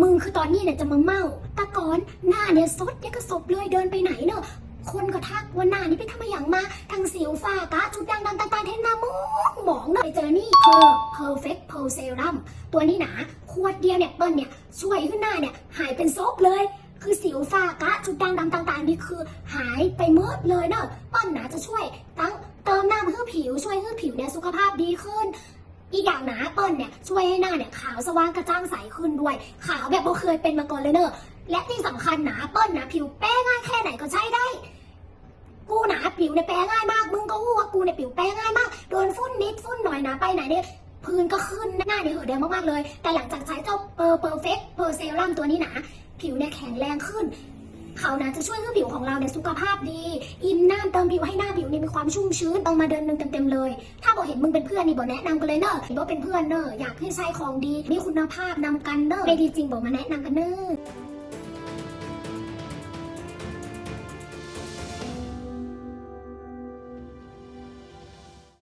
มึงคือตอนนี้เนี่ยจะมาเมาตะกอนหน้าเนี่ยสดยังกระสบเลยเดินไปไหนเนอะคนก็ทักว่าหน้านี่ไปทำมอย่างมาทั้งสิวฝ้ากระจุดด่างดำต่างๆเทนหน้ามองหมองเนอะไปเจอนี่เพอ perfect pearl serum ตัวนี้หนะขวดเดียวเนี่ยเปิ้ลเนี่ยช่วยขึ้นหน้าเนี่ยหายเป็นซบเลย คือสิวฝ้ากระจุดด่างดำต่างๆนี่คือ หายไปหมดเลยเนอะเปิ้ลหนะจะช่วยตั้งเติมน้ำให้ผิวช่วยให้ผิวเนี่ยสุขภาพดีขึ้น อีกอย่างหนะเปิ้ลเนี่ยช่วยให้หน้าเนี่ยขาวสว่างกระจ่างใสขึ้นด้วย ขาวแบบบ่เคยเป็นมาก่อนเลยเนอะและที่สำคัญหนะเปิ้ลนะผิวแป้ง่ายแค่ไหนก็ใช้ได้ กูหนาผิวเนี่ยแป้ง่ายมากมึงก็รู้ว่ากูเนี่ยผิวแป้ง่ายมากโดนฝุ่นนิดฝุ่นหน่อยนะไปไหนเนี่ยพื้นก็ขึ้นหน้าเนี่ยเหือแดงมากๆเลย แต่หลังจากใช้เจ้าเปอร์เปอร์เฟกต์เปอร์เซรั่มตัวนี้หนะผิวเนี่ยแข็งแรงขึ้น เขานะจะช่วยให้ผิวของเราเนี่ยสุขภาพดี อิ่มหน้ำเติมผิวให้หน้าผิวเนี่ยมีความชุ่มชื้นต้องมาเดินหนึ่งเต็มๆเลย ถ้าบอกเห็นมึงเป็นเพื่อนนี่บอกแนะนำกันเลยเนอะบอกเป็นเพื่อนเนอะอยากให้ใช้ของดีมีคุณภาพนำกันเนอะไม่ดีจริงบอกมาแนะนำกันเนอะ